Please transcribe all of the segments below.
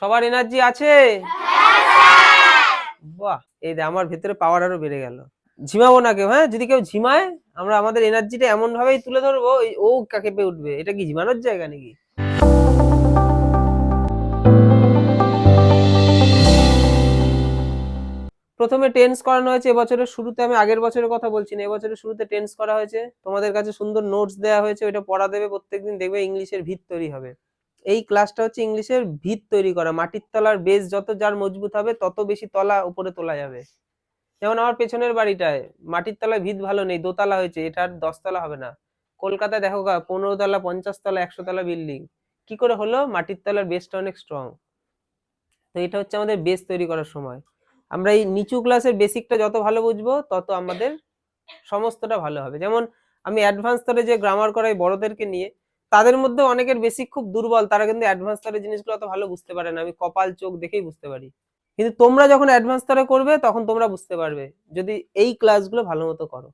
সবার এনার্জি আছে? বাহ, এই আমার ভেতরে পাওয়ার আরও বেড়ে গেল। ঝিমাবো না কেউ হ্যাঁ? যদি কেউ ঝিমায়, আমরা আমাদের এনার্জিটা এমন ভাবেই তুলে ধরবো ও কাকে পেয়ে উঠবে? এটা কি ঝিমানোর জায়গা নাকি? প্রথমে টেন্স করানো হয়েছে, এবছরের শুরুতে আমি আগের বছরের কথা বলছি না, এবছরের শুরুতে টেন্স করা হয়েছে। তোমাদের কাছে সুন্দর নোটস দেওয়া হয়েছে, ওইটা পড়া দেবে, প্রত্যেকদিন দেখবে ইংলিশের ভিত তৈরি হবে। এই ক্লাসটা হচ্ছে ইংলিশের ভিত তৈরি করা। মাটির তলার বেস যত যার মজবুত হবে, তত বেশি তলা উপরে তোলা যাবে। যেমন আমার পেছনের বাড়িটায়, মাটির তলায় ভিত ভালো নেই, দোতলা হয়েছে, এটা এটার দশতলা হবে না। কলকাতায় দেখো গা, পনেরো তলা, পঞ্চাশ তলা, একশো তলা বিল্ডিং কি করে হলো? মাটির তলার বেসটা অনেক স্ট্রং তো এটা হচ্ছে আমাদের বেস তৈরি করার সময়। আমরা এই নিচু ক্লাসের বেসিকটা যত ভালো বুঝব, তত আমাদের সমস্তটা ভালো হবে। যেমন আমি অ্যাডভান্স স্তরে যে গ্রামার করাই বড়দেরকে নিয়ে তাদের মধ্যে অনেকের বেশি খুব দুর্বল, তারা কিন্তু অ্যাডভান্স স্তরের জিনিসগুলো অত ভালো বুঝতে পারে না। আমি কপাল, চোখ দেখেই বুঝতে পারি। কিন্তু তোমরা যখন অ্যাডভান্স স্তরে করবে, তখন তোমরা বুঝতে পারবে যদি এই ক্লাসগুলো ভালো মতো করো।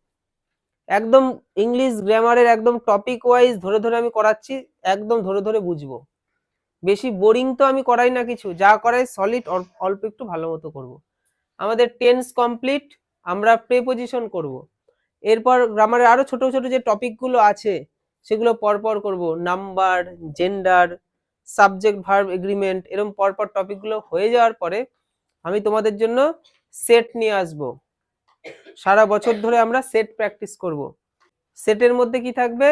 একদম ইংলিশ গ্রামারের একদম টপিক ওয়াইজ ধরে ধরে আমি করাচ্ছি, একদম ধরে ধরে বুঝব। বেশি বোরিং তো আমি করাই না কিছু, যা করাই সলিড অল্প একটু ভালো মতো করব। আমাদের টেন্স কমপ্লিট আমরা প্রেপোজিশন করব। এরপর গ্রামারের আরও ছোট ছোট যে টপিকগুলো আছে সেগুলো পরপর করব। Number gender subject verb agreement এরকম পরপর টপিকগুলো হয়ে যাওয়ার পরে আমি তোমাদের জন্য সেট নিয়ে আসব। সারা বছর ধরে আমরা সেট প্র্যাকটিস করব। সেটের মধ্যে কি থাকবে?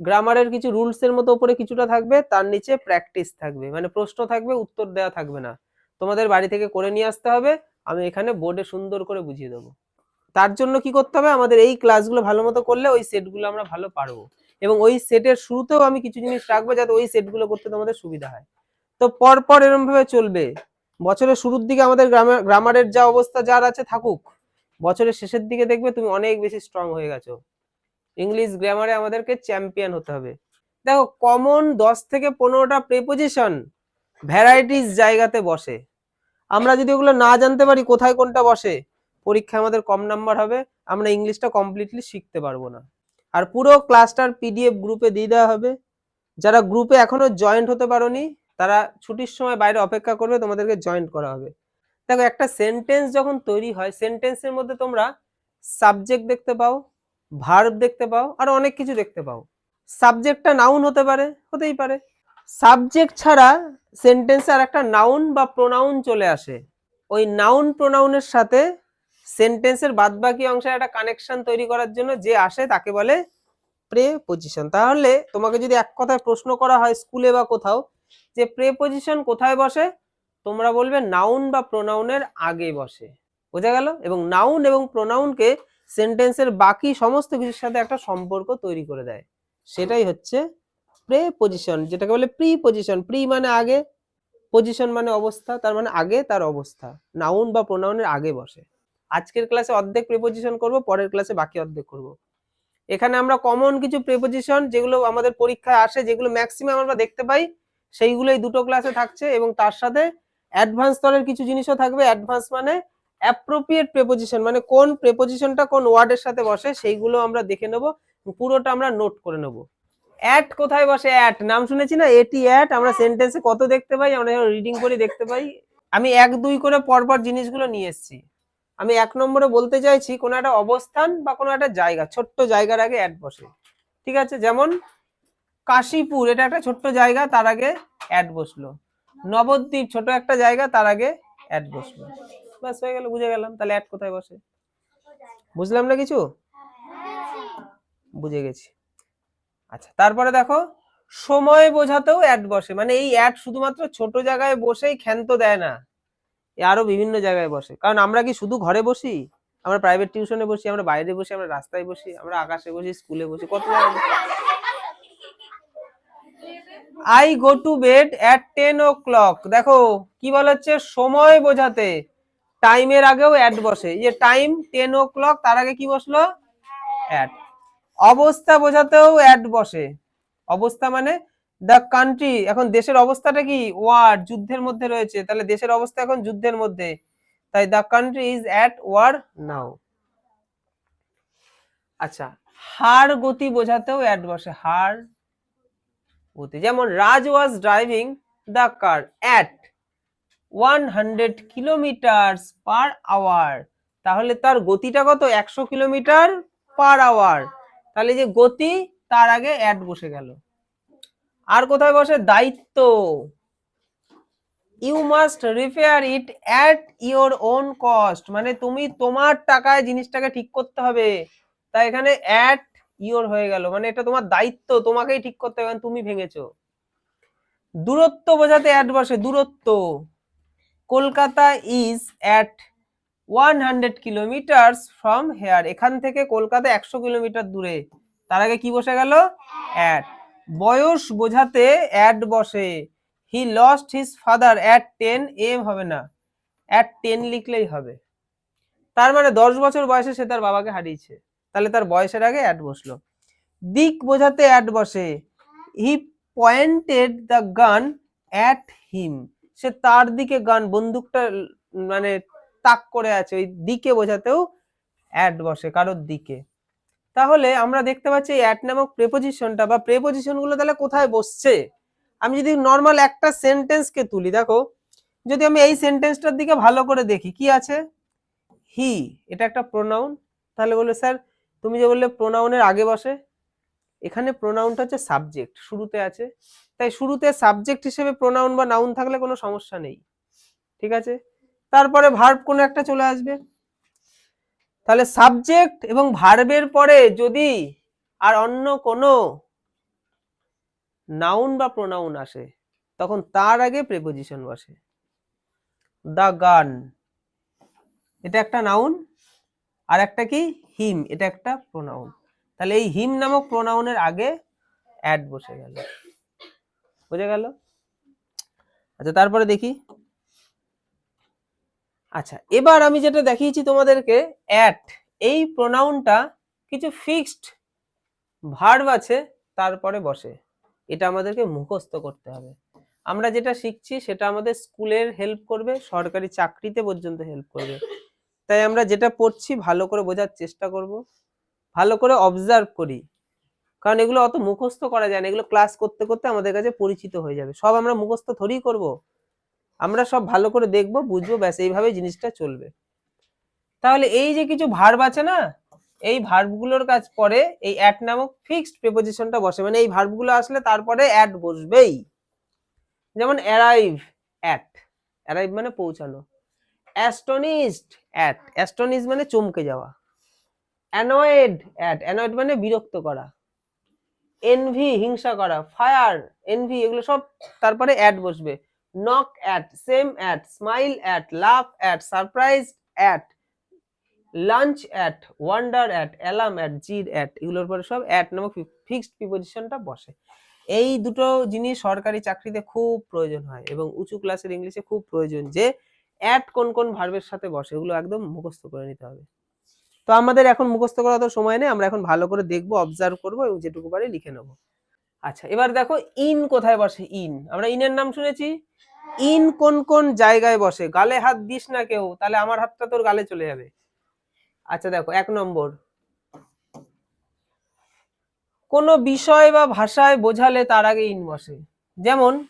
গ্রামারের কিছু রুলস এর মতো উপরে কিছুটা থাকবে, তার নিচে প্র্যাকটিস থাকবে। মানে প্রশ্ন থাকবে, উত্তর দেওয়া থাকবে না। তোমাদের বাড়ি থেকে করে নিয়ে আসতে হবে, আমি এখানে বোর্ডে সুন্দর করে বুঝিয়ে দেবো। তার জন্য কি করতে হবে? আমাদের এই ক্লাসগুলো ভালো মতো করলে ওই সেটগুলো আমরা ভালো পারব। এবং ওই সেটের শুরুতেও আমি কিছু জিনিস রাখব যাতে ওই সেটগুলো করতে তোমাদের সুবিধা হয়। তো পর পর এরকম ভাবে চলবে। বছরের শুরুর দিকে আমাদের গ্রামার গ্রামারের যা অবস্থা যার আছে থাকুক, বছরের শেষের দিকে দেখবে তুমি অনেক বেশি স্ট্রং হয়ে গেছো। ইংলিশ গ্রামারে আমাদেরকে চ্যাম্পিয়ন হতে হবে। দেখো কমন দশ থেকে পনেরোটা প্রেপোজিশন ভ্যারাইটিস জায়গাতে বসে। আমরা যদি ওগুলো না জানতে পারি কোথায় কোনটা বসে, পরীক্ষায় আমাদের কম নাম্বার হবে, আমরা ইংলিশটা কমপ্লিটলি শিখতে পারব না। আর পুরো ক্লাসটার পিডিএফ গ্রুপে দিয়ে দেওয়া হবে। যারা গ্রুপে এখনও জয়েন্ট হতে পারোনি, তারা ছুটির সময় বাইরে অপেক্ষা করবে, তোমাদেরকে জয়েন্ট করা হবে। দেখো, একটা সেন্টেন্স যখন তৈরি হয় সেন্টেন্সের মধ্যে তোমরা সাবজেক্ট দেখতে পাও ভার্ব দেখতে পাও, আর অনেক কিছু দেখতে পাও। সাবজেক্টটা নাউন হতে পারে, হতেই পারে। সাবজেক্ট ছাড়া সেন্টেন্সে আর একটা নাউন বা প্রোনাউন চলে আসে। ওই নাউন প্রোনাউনের সাথে সেন্টেন্সের বাদবাকি অংশের একটা কানেকশন তৈরি করার জন্য যে আসে তাকে বলে প্রে পজিশন তাহলে তোমাকে যদি এক কথায় প্রশ্ন করা হয় স্কুলে বা কোথাও যে প্রে পজিশন কোথায় বসে, তোমরা বলবে নাউন বা প্রোনাউনের আগে বসে। বোঝা গেল? এবং নাউন এবং প্রোনাউনকে সেন্টেন্সের বাকি সমস্ত কিছুর সাথে একটা সম্পর্ক তৈরি করে দেয়। সেটাই হচ্ছে প্রে পজিশন যেটাকে বলে প্রি পজিশন প্রি মানে আগে পজিশন মানে অবস্থা, তার মানে আগে, তার অবস্থা। নাউন বা প্রোনাউনের আগে বসে। আজকের ক্লাসে অর্ধেক প্রেপোজিশন করব, পরের ক্লাসে বাকি অর্ধেক করব। এখানে আমরা কমন কিছু প্রেপোজিশন যেগুলো আমাদের পরীক্ষায় আসে, যেগুলো ম্যাক্সিমাম আমরা দেখতে পাই সেইগুলো এই দুটো ক্লাসে থাকছে এবং তার সাথে অ্যাডভান্স স্তরের কিছু জিনিসও থাকবে। অ্যাডভান্স মানে অ্যাপ্রোপ্রিয়েট প্রেপোজিশন মানে কোন প্রেপোজিশনটা কোন ওয়ার্ডের সাথে বসে, সেইগুলো আমরা দেখে নেব পুরোটা আমরা নোট করে নেব। অ্যাট কোথায় বসে? অ্যাট নাম শুনেছি না? এটি অ্যাট আমরা সেন্টেন্সে কত দেখতে পাই? আমরা রিডিং করে দেখতে পাই। আমি এক দুই করে পরপর জিনিসগুলো নিয়ে এসেছি। আমি এক নম্বরে বলতে চাইছি, কোনো একটা অবস্থান বা কোনো একটা জায়গা, ছোট্ট জায়গার আগে অ্যাড বসে। ঠিক আছে? যেমন কাশীপুর, এটা একটা ছোট্ট জায়গা, তার আগে অ্যাড বসল। নবদ্বীপ, ছোট একটা জায়গা, তার আগে অ্যাড বসল। ব্যাস, হয়ে গেল, বুঝে গেলাম। তাহলে অ্যাড কোথায় বসে? বুঝলাম না কিছু? বুঝে গেছি। আচ্ছা তারপরে দেখো, সময় বোঝাতেও অ্যাড বসে। মানে এই অ্যাড শুধুমাত্র ছোট জায়গায় বসেই ক্ষান্ত দেয় না। আরও বিভিন্ন জায়গায় বসে। কারণ আমরা কি শুধু ঘরে বসি? আমরা প্রাইভেট টিউশনে বসি, আমরা বাইরে বসি, আমরা রাস্তায় বসি, আমরা আকাশে বসি স্কুলে বসি, কত I go to bed at ten o'clock দেখো, কি বলা হচ্ছে সময় বোঝাতে। টাইমের আগেও অ্যাড বসে। যে টাইম টেন ও ক্লক তার আগে কি বসল? অ্যাড অবস্থা বোঝাতেও অ্যাড বসে। অবস্থা মানে দ্য কান্ট্রি এখন দেশের অবস্থাটা কি? ওয়ার যুদ্ধের মধ্যে রয়েছে। তাহলে দেশের অবস্থা এখন যুদ্ধের মধ্যে। তাই the country is at war now আচ্ছা হার গতি বোঝাতেও অ্যাড বসে। হার গতি, যেমন Raj was driving the car at one hundred kilometre per hour তাহলে তার গতিটা কত? একশো কিলোমিটার পার আওয়ার তাহলে যে গতি, তার আগে অ্যাড বসে গেল। আর কোথায় বসে? দায়িত্ব। You must repair it at your own cost মানে তুমি তোমার টাকায় জিনিসটাকে ঠিক করতে হবে। তাই এখানে অ্যাট ইওর হয়ে গেল। মানে এটা তোমার দায়িত্ব, তোমাকেই ঠিক করতে হবে, তুমি ভেঙেছো। দূরত্ব বোঝাতে অ্যাড বসে, দূরত্ব। Kolkata is at one hundred kilometres from here এখান থেকে কলকাতা একশো কিলোমিটার দূরে। তার আগে কি বসে গেল? অ্যাট বয়স বোঝাতে অ্যাড বসে। He lost his father at ten am হবে না। অ্যাট টেন লিখলেই হবে। তার মানে দশ বছর বয়সে সে তার বাবাকে হারিয়েছে। তাহলে তার বয়সের আগে অ্যাড বসল। দিক বোঝাতে অ্যাড বসে। He pointed the gun at him. সে তার দিকে গান, বন্দুকটা মানে তাক করে আছে। ওই দিকে বোঝাতেও অ্যাড বসে, কারোর দিকে। তাহলে আমরা দেখতে পাচ্ছি অ্যাট নামক প্রেপোজিশনটা বা প্রেপোজিশনগুলো তাহলে কোথায় বসছে? আমি যদি নর্মাল একটা সেন্টেন্সকে তুলি, দেখো, যদি আমি এই সেন্টেন্সটার দিকে ভালো করে দেখি, কি আছে? হি এটা একটা প্রোনাউন তাহলে বলল স্যার, তুমি যে বললে প্রোনাউনের আগে বসে, এখানে প্রোনাউনটা হচ্ছে সাবজেক্ট শুরুতে আছে, তাই শুরুতে সাবজেক্ট হিসেবে প্রোনাউন বা নাউন থাকলে কোনো সমস্যা নেই, ঠিক আছে? তারপরে ভার্ব কোনো একটা চলে আসবে তাহলে সাবজেক্ট এবং ভার্বের পরে যদি আর অন্য কোনো নাউন বা প্রোনাউন আসে, তখন তার আগে প্রেপোজিশন বসে। দা গান এটা একটা নাউন আর একটা কি? হিম এটা একটা প্রোনাউন তাহলে এই হিম নামক প্রোনাউনের আগে অ্যাড বসে গেল। বুঝে গেল? আচ্ছা তারপরে দেখি। আচ্ছা এবার আমি যেটা দেখিয়েছি তোমাদেরকে অ্যাট এই প্রোনাউনটা কিছু ফিক্সড ভার্ব আছে, তারপরে বসে। এটা আমাদেরকে মুখস্থ করতে হবে। আমরা যেটা শিখছি, সেটা আমাদের স্কুলের হেল্প করবে, সরকারি চাকরিতে পর্যন্ত হেল্প করবে। তাই আমরা যেটা পড়ছি, ভালো করে বোঝার চেষ্টা করব, ভালো করে অবজার্ভ করি। কারণ এগুলো অত মুখস্থ করা যায় না, এগুলো ক্লাস করতে করতে আমাদের কাছে পরিচিত হয়ে যাবে। সব আমরা মুখস্থ থরেই করব। আমরা সব ভালো করে দেখব, বুঝব, ব্যাস এইভাবে জিনিসটা চলবে। তাহলে এই যে কিছু ভার্ব আছে না, এই ভার্বগুলোর কাজ পরে এই অ্যাট নামক ফিক্সড প্রিপোজিশনটা বসে। মানে এই ভার্বগুলো আসলে তারপরে অ্যাট বসবেই। যেমন অ্যারাইভ অ্যাট অ্যারাইভ মানে পৌঁছানো। অ্যাস্টনিস্ট অ্যাট অ্যাস্টনিস মানে চমকে যাওয়া। অ্যানয়েড অ্যাট অ্যানয়েড মানে বিরক্ত করা। এনভি হিংসা করা। ফায়ার এনভি এগুলো সব তারপরে অ্যাড বসবে। Knock at same at smile at laugh at surprise at lunch at wonder at alarm at jeer at এগুলোর পরে সব অ্যাট নামক ফিক্সড প্রিপোজিশনটা বসে। এই দুটো জিনিস সরকারি চাকরিতে খুব প্রয়োজন হয় এবং উঁচু ক্লাসের ইংলিশে খুব প্রয়োজন যে অ্যাট কোন কোন ভার্বের সাথে বসে, এগুলো একদম মুখস্থ করে নিতে হবে। তো আমাদের এখন মুখস্থ করা তো সময় নেই, আমরা এখন ভালো করে দেখব অবজার্ভ করব এবং যেটুকু পারি লিখে নেব। আচ্ছা এবার দেখো ইন কোথায় বসে? ইন। আমরা ইনের নাম শুনেছি? ইন কোন কোন জায়গায় বসে? গালে হাত দিস না কেউ, তাহলে আমার হাতটা তোর গালে চলে যাবে। আচ্ছা দেখো, এক নম্বর। কোনো বিষয় বা ভাষায় বোঝালে তার আগে ইন বসে। যেমন,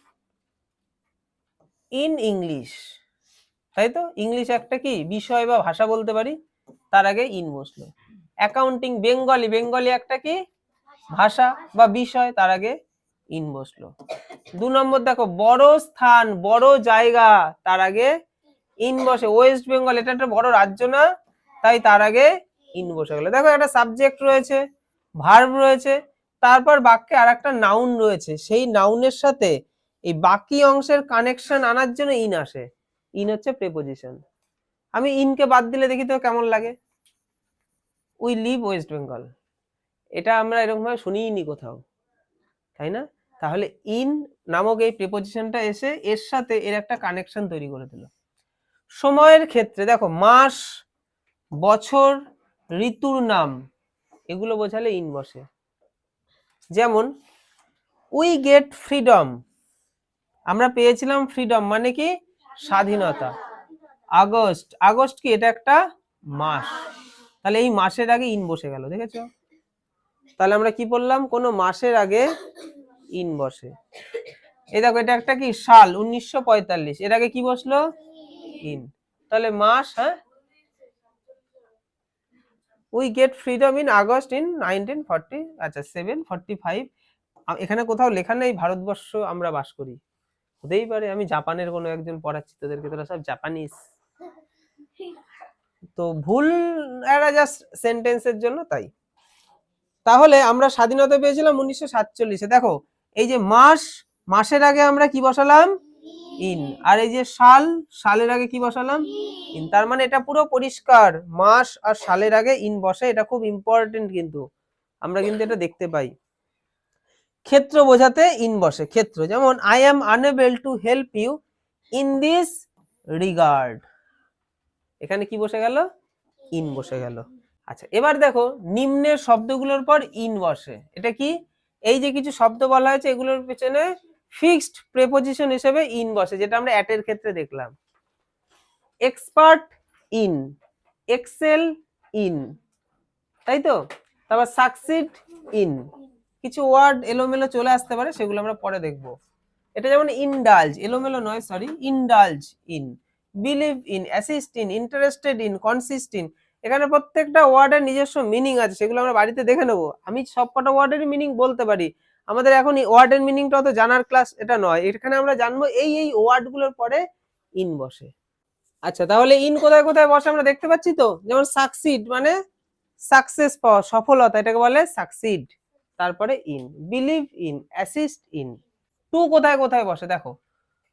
ইন ইংলিশ। তাই তো? ইংলিশ একটা কি? বিষয় বা ভাষা বলতে পারি, তার আগে ইন বসল। Accounting, Bengali. বেঙ্গলি একটা কি? ভাষা বা বিষয়, তার আগে ইন বসল। দু নম্বর দেখো, বড় স্থান, বড় জায়গা, তার আগে ইন বসে। ওয়েস্ট বেঙ্গল এটা একটা বড় রাজ্য না, তাই তার আগে ইন বসে গেল। দেখো একটা সাবজেক্ট রয়েছে ভার্ব রয়েছে, তারপর বাক্যে আর একটা নাউন রয়েছে। সেই নাউনের সাথে এই বাকি অংশের কানেকশন আনার জন্য ইন আসে। ইন হচ্ছে প্রেপোজিশন আমি ইনকে বাদ দিলে দেখি তো কেমন লাগে। উই লিভ ওয়েস্ট বেঙ্গল এটা আমরা এরকম ভাবে শুনিনি কোথাও, তাই না? তাহলে ইন নামক এই প্রিপোজিশনটা এসে এর সাথে এর একটা কানেকশন তৈরি করে দিল। সময়ের ক্ষেত্রে দেখো, মাস, বছর, ঋতুর নাম, এগুলো বোঝালে ইন বসে। যেমন উই গেট ফ্রিডম আমরা পেয়েছিলাম ফ্রিডম মানে কি? স্বাধীনতা। আগস্ট আগস্ট কি? এটা একটা মাস। তাহলে এই মাসের আগে ইন বসে গেল, দেখেছ? তাহলে আমরা কি বললাম? কোনো মাসের আগে ইন বসে। এই দেখো, এটা একটা কি? সাল, উনিশশো পঁয়তাল্লিশ। এর আগে কি বসল? ইন। তাহলে মাস হ্যাঁ? We get freedom in August in nineteen forty আচ্ছা সেভেন ফর্টি ফাইভ এখানে কোথাও লেখা নেই, ভারতবর্ষ আমরা বাস করি। হতেই পারে, আমি জাপানের কোনো একজন পড়াচ্ছি, তোদেরকে তোরা সব জাপানিজ। তো ভুল একটা জাস্ট সেন্টেন্সের জন্য তাই। তাহলে আমরা স্বাধীনতা পেয়েছিলাম উনিশশো সাতচল্লিশে। দেখো, এই যে মাস, মাসের আগে আমরা কি বসালাম? ইন। আর এই যে সাল, সালের আগে কি বসালাম? ইন। তার মানে এটা পুরো পরিষ্কার। মাস আর সালের আগে ইন বসে, এটা খুব ইম্পর্টেন্ট কিন্তু। আমরা কিন্তু এটা দেখতে পাই। ক্ষেত্র বোঝাতে ইন বসে। ক্ষেত্র, যেমন I am unable to help you in this regard এখানে কি বসে গেল? ইন বসে গেল। আচ্ছা এবার দেখো নিম্নের শব্দগুলোর পর ইন বসে এটা কি? এই যে কিছু শব্দ বলা হয়েছে, এগুলোর পেছনে ফিক্সড প্রেপোজিশন হিসেবে ইন বসে যেটা আমরা অ্যাটের ক্ষেত্রে দেখলাম। এক্সপার্ট ইন এক্সেল ইন তাই তো? তারপর সাকসিড ইন কিছু ওয়ার্ড এলোমেলো চলে আসতে পারে, সেগুলো আমরা পরে দেখব। এটা যেমন ইনডালজ এলোমেলো নয় sorry indulge in believe in assist in interested in consist in এখানে প্রত্যেকটা ওয়ার্ডের নিজস্ব মিনিং আছে, সেগুলো আমরা বাড়িতে দেখে নেব। আমি সবকটা ওয়ার্ডের মিনিং বলতে পারি। আমাদের এখন ওয়ার্ডের মিনিংটা অত জানার ক্লাস এটা নয়। এখানে আমরা জানব এই এই ওয়ার্ডগুলোর পরে ইন বসে। আচ্ছা তাহলে ইন কোথায় কোথায় বসে আমরা দেখতে পাচ্ছি তো? যেমন সাকসিড মানে সাকসেস পাওয়া সফলতা, এটাকে বলে সাকসিড তারপরে in believe in assist in to কোথায় কোথায় বসে? দেখো,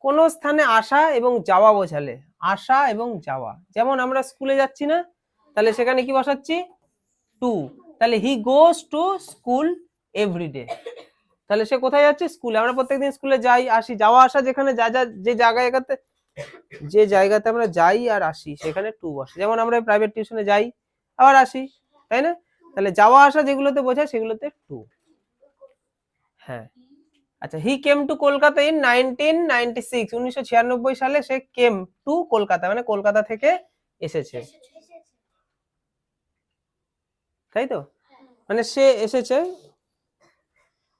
কোন স্থানে আসা এবং যাওয়া বোঝালে। আসা এবং যাওয়া। যেমন আমরা স্কুলে যাচ্ছি না তাহলে সেখানে কি বসাচ্ছি? টু তাহলে he goes to school every day তাহলে সে কোথায় যাচ্ছে? স্কুলে আমরা প্রত্যেকদিন স্কুলে যাই, আসি। যাওয়া, আসা যেখানে যা যা, যে জায়গায় যে জায়গাতে আমরা যাই আর আসি, সেখানে টু বসে। যেমন আমরা প্রাইভেট টিউশনে যাই, আবার আসি, তাই না? তাহলে যাওয়া, আসা যেগুলোতে বোঝায় সেগুলোতে টু হ্যাঁ। আচ্ছা he came to Kolkata in nineteen ninety six উনিশশো ছিয়ানব্বই সালে সে কেম টু কলকাতা মানে কলকাতা থেকে এসেছে। তাই তো? মানে সে এসেছে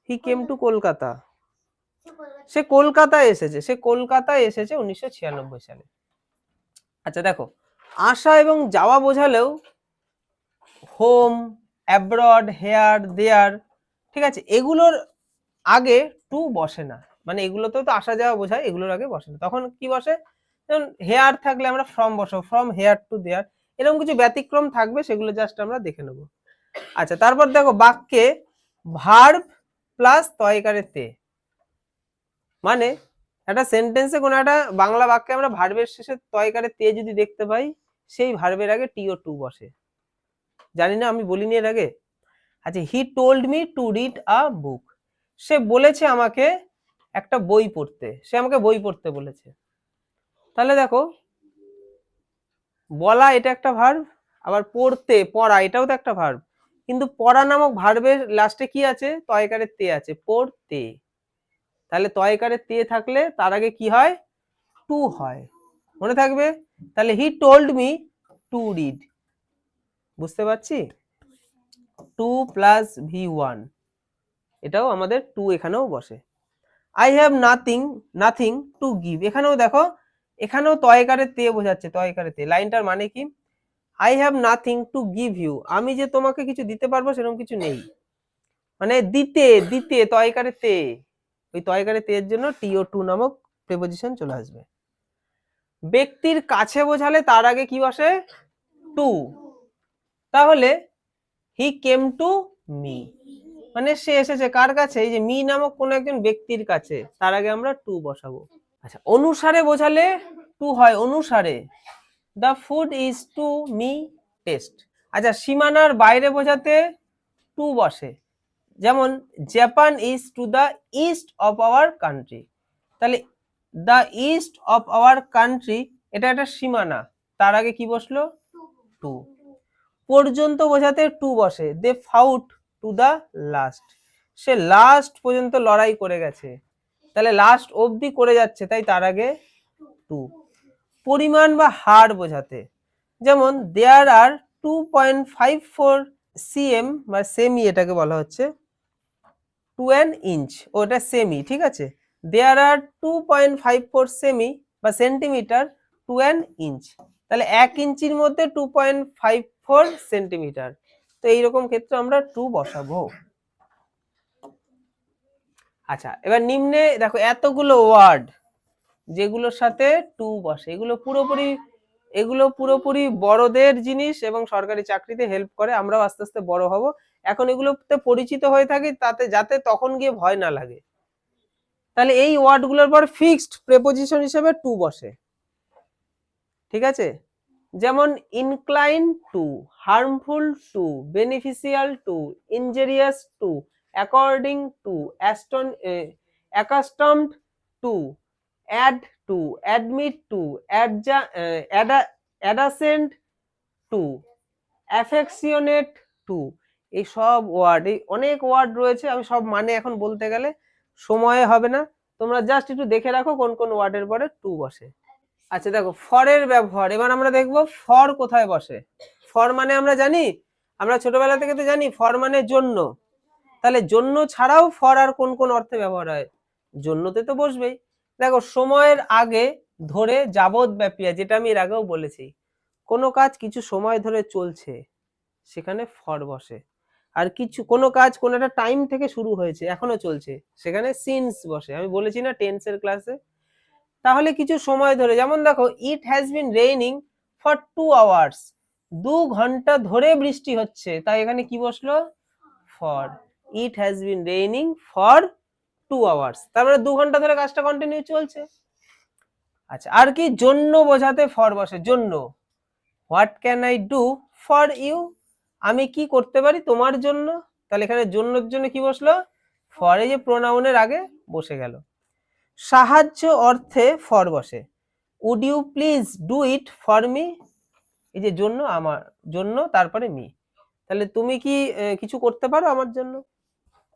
হি কেম টু কলকাতা সে কলকাতায় এসেছে, সে কলকাতায় এসেছে উনিশশো ছিয়ানব্বই সালে। আচ্ছা দেখো, আসা এবং যাওয়া বোঝালেও হোম অ্যাব্রড হেয়ার দেয়ার ঠিক আছে, এগুলোর আগে টু বসে না। মানে এগুলোতেও তো আসা যাওয়া বোঝায়, এগুলোর আগে বসে না। তখন কি বসে? যেমন হেয়ার থাকলে আমরা ফ্রম বসাবো ফ্রম হেয়ার টু দেয়ার এরকম কিছু ব্যতিক্রম থাকবে, সেগুলো জাস্ট আমরা দেখে নেব। আচ্ছা তারপর দেখো বাক্যে ভার্ব প্লাস তয়কারে তে। মানে একটা সেন্টেন্সে কোনো একটা বাংলা বাক্যে আমরা ভার্বের শেষে তয়কারে তে যদি দেখতে পাই, সেই ভার্বের আগে টি ও টু বসে। জানি না, আমি বলিনি এর আগে? আচ্ছা he told me to read a book সে বলেছে আমাকে একটা বই পড়তে। সে আমাকে বই পড়তে বলেছে। তাহলে দেখো, বলা এটা একটা ভার্ব আবার পড়তে, পড়া এটাও তো একটা ভার্ব কিন্তু পড়া নামক ভার্বের লাস্টে কি আছে? তয়কারের তে আছে। পড়তে। তাহলে তয়কারের তে থাকলে তার আগে কি হয়? টু হয়। মনে থাকবে? তাহলে he told me to read বুঝতে পারছি? টু প্লাস ভি ওয়ান এটাও আমাদের টু এখানেও বসে। I have nothing nothing to give এখানেও দেখো, এখানেও তয়কারে তে বোঝাচ্ছে তয়কারে তে। লাইনটার মানে কি? I have nothing to give you আমি যে তোমাকে কিছু দিতে পারব সেরকম কিছু নেই। মানে দিতে দিতে তয়কারে তে ওই তয়কারে তে এর জন্য টিও টু নামক প্রেপোজিশন চলে আসবে। ব্যক্তির কাছে বোঝালে তার আগে কি বসে? টু তাহলে হি কেম টু মি মানে সে এসেছে কার কাছে? এই যে মি নামক কোন একজন ব্যক্তির কাছে। তার আগে আমরা টু বসাবো। আচ্ছা অনুসারে বোঝালে টু হয় অনুসারে। The food is to me taste আচ্ছা সীমানার বাইরে বোঝাতে টু বসে। যেমন Japan is to the east of our country তাহলে the east of our country এটা একটা সীমানা। তার আগে কি বসল? টু পর্যন্ত বোঝাতে টু বসে। They fought to the last say last পর্যন্ত লড়াই করে গেছে। তাহলে লাস্ট অবধি করে যাচ্ছে, তাই তার আগে টু পরিমাণ বা হার বোঝাতে। যেমন there are two point five four cm বা সেমি এটাকে বলা হচ্ছে। টু অ্যান ইঞ্চ ওটা সেমি ঠিক আছে? There are two point five four semi বা সেন্টিমিটার টু অ্যান ইঞ্চ তাহলে এক ইঞ্চির মধ্যে two point five four centimetre তো এইরকম ক্ষেত্রে আমরা টু বসাবো। আচ্ছা এবার নিম্নে দেখো এতগুলো ওয়ার্ড যেগুলোর সাথে টু বসে। এগুলো পুরোপুরি এগুলো পুরোপুরি বড়দের জিনিস এবং সরকারি চাকরিতে হেল্প করে, আমরাও আস্তে আস্তে বড় হব। এখন এগুলোতে পরিচিত হয়ে থাকি, তাতে, যাতে তখন গিয়ে ভয় না লাগে। তাহলে এই ওয়ার্ডগুলোর পর ফিক্সড প্রেপোজিশন হিসেবে টু বসে। ঠিক আছে? যেমন incline to harmful to beneficial to injurious to according to astonished accustomed to add to admit to adjacent to affectionate to এই সব ওয়ার্ড এই অনেক ওয়ার্ড রয়েছে, আমি সব মানে এখন বলতে গেলে সময় হবে না, তোমরা জাস্ট একটু দেখে রাখো কোন কোন ওয়ার্ডের পরে টু বসে। আচ্ছা দেখো ফরের ব্যবহার, এবার আমরা দেখব ফর কোথায় বসে? ফর মানে আমরা জানি, আমরা ছোটবেলা থেকে তো জানি ফর মানে জন্য, তাহলে জন্য ছাড়াও ফর আর কোন কোন অর্থে ব্যবহার হয়? জন্যতে তো বসবেই। দেখো, সময়ের আগে ধরে যাবত ব্যাপিয়া যেটা আমি এর আগেও বলেছি, কোনো কাজ কিছু সময় ধরে চলছে, সেখানে ফর বসে। আর কিছু, কোনো কাজ কোনো একটা টাইম থেকে শুরু হয়েছে, এখনও চলছে, সেখানে সিনস বসে। আমি বলেছি না টেন্সের ক্লাসে তাহলে কিছু সময় ধরে, যেমন দেখো it has been raining for two hours দু ঘণ্টা ধরে বৃষ্টি হচ্ছে, তাই এখানে কি বসল? For it has been raining for two hours তার মানে দু ঘণ্টা ধরে কাজটা কন্টিনিউ চলছে। আচ্ছা আর কি জন্য বোঝাতে ফর বসে? জন্য। What can I do for you আমি কি করতে পারি তোমার জন্য? তাহলে এখানে জন্যর জন্য কি বসল? ফর যে প্রোনাউনের আগে বসে গেল। সাহায্য অর্থে ফর বসে। Would you please do it for me এই যে জন্য, আমার জন্য, তারপরে মি তাহলে তুমি কি কিছু করতে পারো আমার জন্য?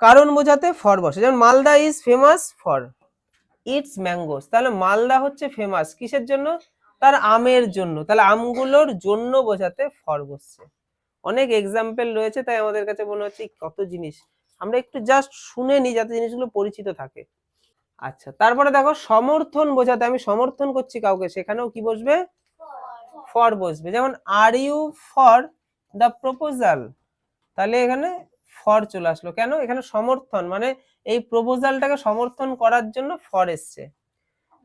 কারণ বোঝাতে ফর বসে। যেমন Malda is famous for its mangoes তাহলে মালদা হচ্ছে ফেমাস কিসের জন্য? তার আমের জন্য। তাহলে আমগুলোর জন্য বোঝাতে ফর বসছে। অনেক এক্সাম্পল রয়েছে তাই আমাদের কাছে মনে হচ্ছে কত জিনিস। আমরা একটু জাস্ট শুনে নিই যাতে জিনিসগুলো পরিচিত থাকে। আচ্ছা তারপরে দেখো সমর্থন বোঝাতে। আমি সমর্থন করছি কাউকে সেখানেও কি বসবে? ফর বসবে। যেমন are you for the proposal তাহলে এখানে ফর চলে আসলো। কেন? এখানে সমর্থন মানে এই প্রপোজালটাকে সমর্থন করার জন্য ফর এসছে।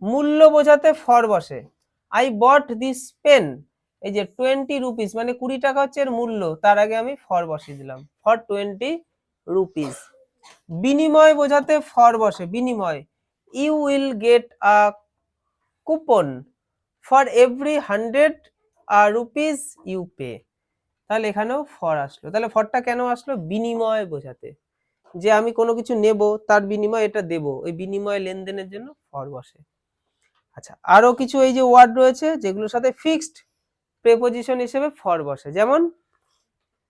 মূল্য বোঝাতে ফর বসে। আই বট দিস পেন এই যে টোয়েন্টি রুপিস মানে কুড়ি টাকা হচ্ছে এর মূল্য, তার আগে আমি ফর বসিয়ে দিলাম। ফর টোয়েন্টি রুপিস বিনিময় বোঝাতে ফর বসে, বিনিময়। You will get a coupon for every hundred rupees you pay তাহলে এখানেও ফর আসলো। তাহলে ফরটা কেন আসলো? বিনিময় বোঝাতে। যে আমি কোনো কিছু নেব, তার বিনিময়ে এটা দেব। ওই বিনিময় লেনদেনের জন্য ফর বসে। আচ্ছা আরও কিছু এই যে ওয়ার্ড রয়েছে, যেগুলোর সাথে ফিক্সড প্রেপোজিশন হিসেবে ফর বসে। যেমন,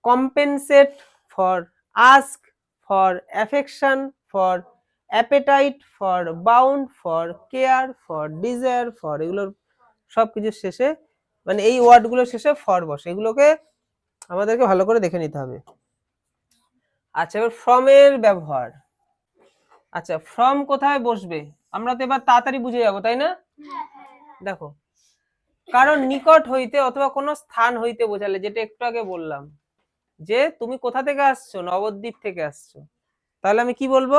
compensate for ask for affection for appetite for bound for care for desire for. এগুলোর সব কিছু শেষে মানে এই ওয়ার্ডগুলোর শেষে ফর বসে। এগুলোকে আমাদেরকে ভালো করে দেখে নিতে হবে। আচ্ছা এবার ফ্রম এর ব্যবহার। আচ্ছা ফ্রম কোথায় বসবে? আমরা তো এবার তাড়াতাড়ি বুঝে যাব, তাই না? দেখো কারণ নিকট হইতে অথবা কোনো স্থান হইতে বোঝালে, যেটা একটু আগে বললাম, যে তুমি কোথা থেকে আসছো? নবদ্বীপ থেকে আসছো। তাহলে আমি কি বলব?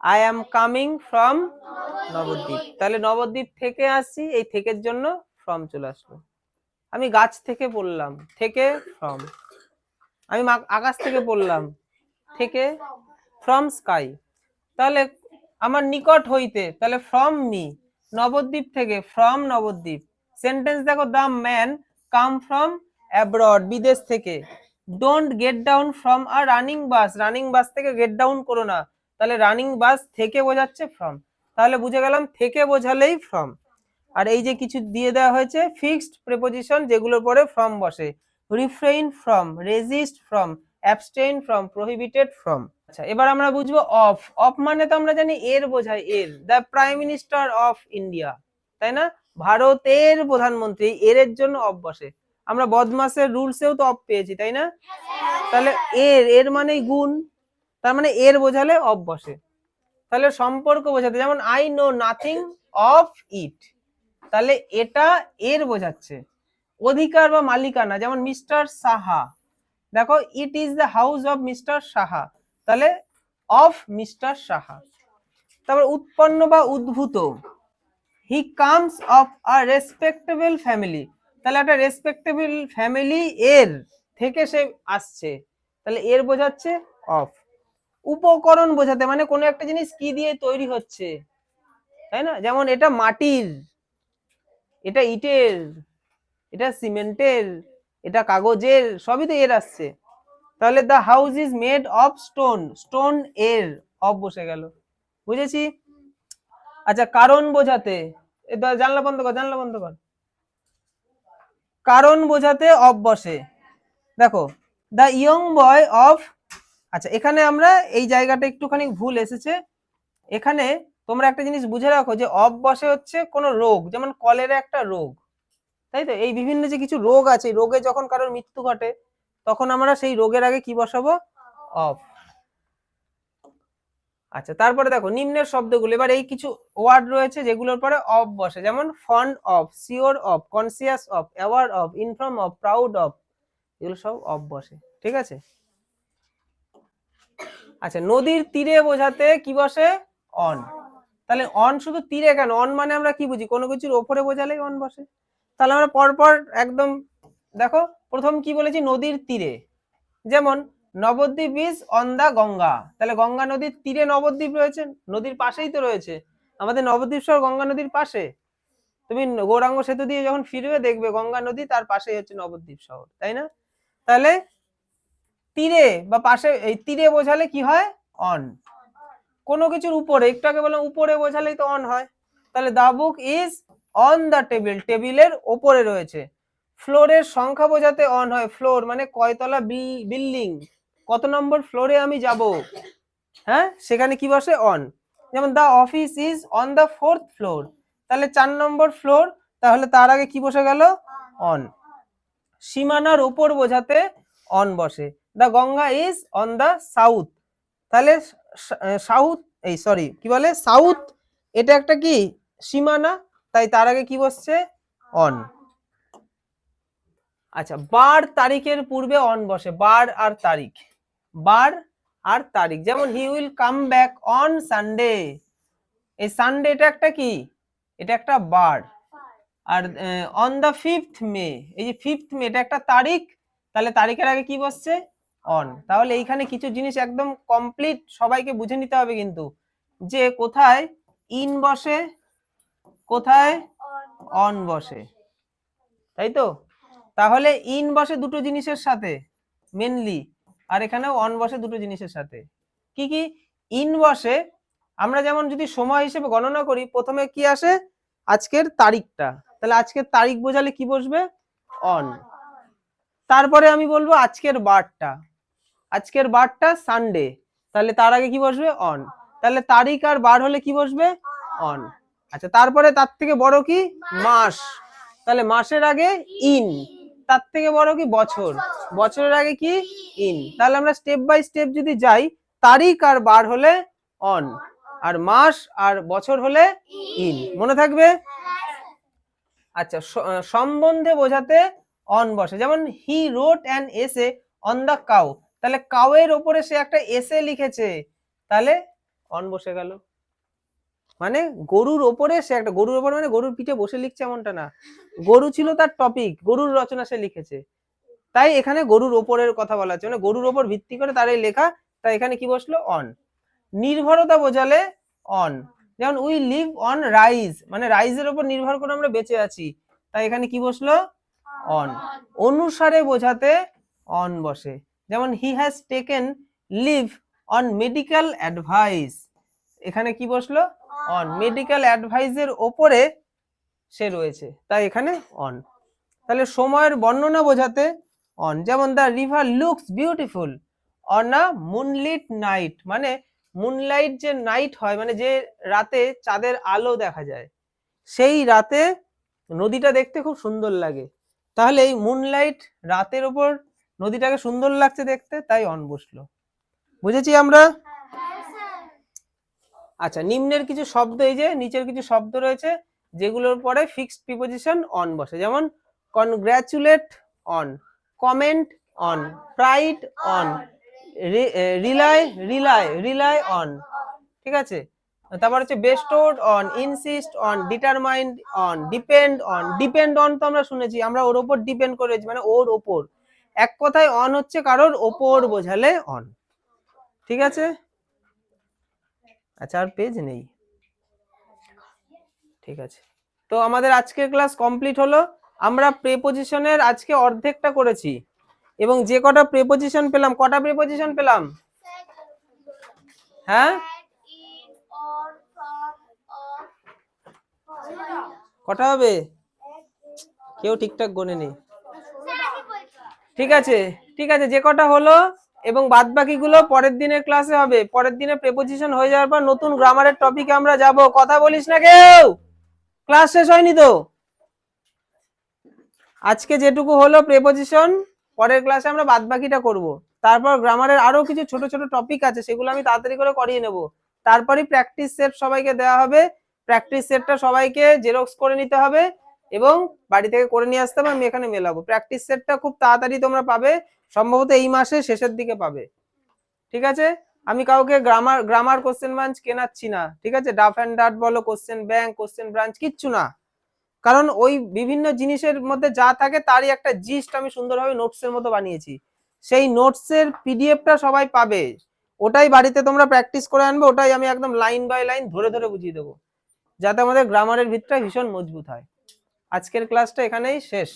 I am coming from Nabadwip. তাহলে নবদ্বীপ থেকে আসছি এই থেকের জন্য ফ্রম চলে আসলো। আমি গাছ থেকে বললাম, থেকে ফ্রম আমি আকাশ থেকে বললাম, থেকে ফ্রম স্কাই তাহলে আমার নিকট হইতে, তাহলে ফ্রম মি নবদ্বীপ থেকে ফ্রম নবদ্বীপ। সেন্টেন্স দেখো the man came from abroad বিদেশ থেকে। Don't get down from a running bus running bus থেকে গেট ডাউন করো না। তাহলে রানিং বাস থেকে বোঝাচ্ছে ফ্রম তাহলে বুঝে গেলাম, থেকে বোঝালেই ফ্রম আর এই যে কিছু দিয়ে দেওয়া হয়েছে ফিক্সড প্রেপোজিশন যেগুলোর পরে ফ্রম বসে। Refrain from resist from abstain from prohibited from আচ্ছা এবার আমরা বুঝব অফ অফ মানে তো আমরা জানি এর বোঝায় এর। The prime minister of India তাই না? ভারতের প্রধানমন্ত্রী এর এর জন্য অফ বসে। আমরা বদমাসের রুলসেও তো অফ পেয়েছি, তাই না? তাহলে এর এর মানেই গুণ। তার মানে এর বোঝালে অফ বসে। তাহলে সম্পর্ক বোঝাতে, যেমন I know nothing of it তাহলে এটা এর বোঝাচ্ছে। অধিকার বা মালিকানা, যেমন মিস্টার সাহা। দেখো it is the house of mister Saha. তাহলে অফ মিস্টার সাহা। তারপর, উৎপন্ন বা উদ্ভূত। He comes of a respectable family তাহলে, একটা রেসপেক্টেবল ফ্যামিলি এর থেকে সে আসছে। তাহলে, এর বোঝাচ্ছে অফ উপকরণ বোঝাতে মানে কোনো একটা জিনিস কি দিয়ে তৈরি হচ্ছে। তাই না? যেমন, এটা মাটির। এটা ইটের। এটা সিমেন্টের, এটা কাগজের, সবই তো এর আসছে। তাহলে the house is made of stone stone এর, অফ বসে গেল। বুঝেছি? আচ্ছা কারণ বোঝাতে জানলা বন্ধ কর, জানলা বন্ধ কর। কারণ বোঝাতে অফ বসে। দেখো দ্য ইয়ং বয় অফ আচ্ছা এখানে আমরা এই জায়গাটা একটুখানি ভুল এসেছে। এখানে তোমরা একটা জিনিস বুঝে রাখো যে অফ বসে হচ্ছে কোনো রোগ, যেমন কলেরা একটা রোগ। তাই তো? এই বিভিন্ন যে কিছু রোগ আছে, রোগে যখন কারোর মৃত্যু ঘটে, তখন আমরা সেই রোগের আগে কি বসাবো? অফ। আচ্ছা তারপরে দেখো, নিম্নের শব্দগুলো। এবার এই কিছু ওয়ার্ড রয়েছে যেগুলোর পরে অফ বসে। যেমন fond of sure of conscious of aware of inform of proud of এগুলো সব অফ বসে। ঠিক আছে? আচ্ছা নদীর তীরে বোঝাতে কি বসে? অন তাহলে অন শুধু তীরে কেন? অন মানে আমরা কি বুঝি? কোনো কিছুর ওপরে বোঝালেই অন বসে। তাহলে আমরা পরপর একদম, দেখো, প্রথম কি বলেছি? নদীর তীরে। যেমন, Nabadwip is on the Ganga. তাহলে গঙ্গা নদীর তীরে নবদ্বীপ রয়েছে, নদীর পাশেই তো রয়েছে। আমাদের নবদ্বীপ শহর গঙ্গা নদীর পাশে। তুমি গৌরাঙ্গ সেতু দিয়ে যখন ফিরবে, দেখবে গঙ্গা নদী তার পাশেই হচ্ছে নবদ্বীপ শহর, তাই না? তাহলে, তীরে বা পাশে, এই তীরে বোঝালে কি হয়? অন কোনো কিছুর উপরে, একটু আগে বললাম, উপরে বোঝালেই তো অন হয়। তাহলে the book is on the table টেবিলের ওপরে রয়েছে। ফ্লোরের সংখ্যা বোঝাতে অন হয়। ফ্লোর মানে কয়তলা বিল্ডিং। কত নম্বর ফ্লোরে আমি যাব? হ্যাঁ সেখানে কি বসে? অন যেমন the office is on the fourth floor তাহলে চার নম্বর ফ্লোর, তাহলে তার আগে কি বসে গেল? অন সীমানার উপর বোঝাতে অন বসে। The Ganga is on the south তাহলে সাউথ এই সরি কি বলে? সাউথ এটা একটা কি? সীমানা। তাই তার আগে কি বসছে? অন। আচ্ছা বার তারিখের পূর্বে অন বসে বার আর তারিখ। বার আর তারিখ যেমন he will come back on Sunday এই সানডে এটা একটা কি? এটা একটা বার। আর অন দা ফিফথ মে এই যে ফিফথ মে এটা একটা তারিখ। তাহলে তারিখের আগে কি বসছে? অন। তাহলে এইখানে কিছু জিনিস একদম কমপ্লিট সবাইকে বুঝে নিতে হবে কিন্তু। যে কোথায় ইন বসে কোথায়? অন বসে। তাই তো? তাহলে ইন বসে দুটো জিনিসের সাথে মেনলি আর এখানে অন বসে দুটো জিনিসের সাথে। কি কি? ইন বসে আমরা যেমন যদি সময় হিসেবে গণনা করি প্রথমে কি আসে? আজকের তারিখটা। তাহলে আজকের তারিখ বোঝালে কি বসবে? অন। তারপরে আমি বলব আজকের বারটা। আজকের বারটা সানডে তাহলে তার আগে কি বসবে? অন। তাহলে তারিখ আর বার হলে কি বসবে? অন। আচ্ছা তারপরে তার থেকে বড় কি? মাস। তাহলে মাসের আগে ইন। তার থেকে বড় কি? বছর। বছরের আগে কি? ইন। তাহলে আমরা স্টেপ বাই স্টেপ যদি যাই তারিখ আর বার হলে অন আর মাস আর বছর হলে ইন। মনে থাকবে? আচ্ছা সম্বন্ধে বোঝাতে অন বসে। যেমন he wrote an essay on the cow তাহলে কাউয়ের ওপরে সে একটা এসে লিখেছে। তাহলে অন বসে গেল। মানে গরুর ওপরে সে একটা, গরুর ওপরে মানে গরুর পিঠে বসে লিখছে এমনটা না। গরু ছিল তার টপিক গরুর রচনা সে লিখেছে। তাই এখানে গরুর ওপরের কথা বলা হচ্ছে। মানে গরুর ওপর ভিত্তি করে তার এই লেখা, তাই এখানে কি বসল? অন নির্ভরতা বোঝালে অন যেমন উই লিভ অন রাইজ মানে রাইজের ওপর নির্ভর করে আমরা বেঁচে আছি। তাই এখানে কি বসল? অন অনুসারে বোঝাতে অন বসে। যেমন he has taken leave on medical advice এখানে কি বসল? অন মেডিকেল অ্যাডভাইসের ওপরে সে রয়েছে। তাই এখানে অন তাহলে সময়ের বর্ণনা বোঝাতে অন যেমন the river looks beautiful on a moonlit night মানে মুনলাইট যে নাইট হয় মানে যে রাতে চাঁদের আলো দেখা যায় সেই রাতে নদীটা দেখতে খুব সুন্দর লাগে। তাহলে এই মুনলাইট রাতের ওপর নদীটাকে সুন্দর লাগছে দেখতে তাই অন বসল। বুঝেছি আমরা? আচ্ছা নিম্নের কিছু শব্দ এই যে, নিচের কিছু শব্দ রয়েছে, যেগুলোর পরে ফিক্সড প্রিপোজিশন অন বসে। যেমন congratulate on comment on pride on rely rely rely on ঠিক আছে? তারপর হচ্ছে bestowed on insist on determined on depend on depend on তো আমরা শুনেছি, আমরা ওর ওপর ডিপেন্ড করেছি মানে ওর ওপর। এক কথায় অন হচ্ছে কারোর ওপর বোঝালে অন ঠিক আছে? আচ্ছা আর পেজ নেই। ঠিক আছে। তো আমাদের আজকের ক্লাস কমপ্লিট হলো। আমরা প্রেপোজিশনের আজকে অর্ধেকটা করেছি। এবং যে কটা প্রেপোজিশন পেলাম, কটা প্রেপোজিশন পেলাম? হ্যাঁ? কটা হবে? কেউ ঠিকঠাক গনে নেই ঠিক আছে ঠিক আছে, যে কটা হলো? এবং বাদ বাকিগুলো পরের দিনের ক্লাসে হবে। পরের দিনে প্রেপোজিশন হয়ে যাওয়ার পর নতুন গ্রামারের টপিকে আমরা যাব। কথা বলিস না কেউ? ক্লাস শেষ হয়নি তো? আজকে যেটুকু হলো প্রেপোজিশন পরের ক্লাসে আমরা বাদ বাকিটা করব। তারপর গ্রামারের আরও কিছু ছোট ছোট টপিক আছে, সেগুলো আমি তাড়াতাড়ি করে করিয়ে নেব। তারপরে প্র্যাকটিস সেট সবাইকে দেওয়া হবে। প্র্যাকটিস সেটটা সবাইকে জেরক্স করে নিতে হবে। এবং বাড়ি থেকে করে নিয়ে আসতে হবে, আমি এখানে মেলাবো। প্র্যাকটিস সেটটা খুব তাড়াতাড়ি তোমরা পাবে, সম্ভবত এই মাসে শেষের দিকে পাবে। ঠিক আছে? আমি কাউকে গ্রামার গ্রামার কোশ্চেন ব্রাঞ্চ কেনাচ্ছি না, ঠিক আছে? ডাফ অ্যান্ড ডাট বলো কোশ্চেন ব্যাংক কোশ্চেন ব্রাঞ্চ কিচ্ছু না। কারণ ওই বিভিন্ন জিনিসের মধ্যে যা থাকে তারই একটা জিস্ট আমি সুন্দরভাবে নোটসের মতো বানিয়েছি। সেই নোটসের পিডিএফটা সবাই পাবে। ওটাই বাড়িতে তোমরা প্র্যাকটিস করে আনবে, ওটাই আমি একদম লাইন বাই লাইন ধরে ধরে বুঝিয়ে দেবো। যাতে আমাদের গ্রামারের ভিতটা ভীষণ মজবুত হয়। আজকের ক্লাসটা এখানেই শেষ।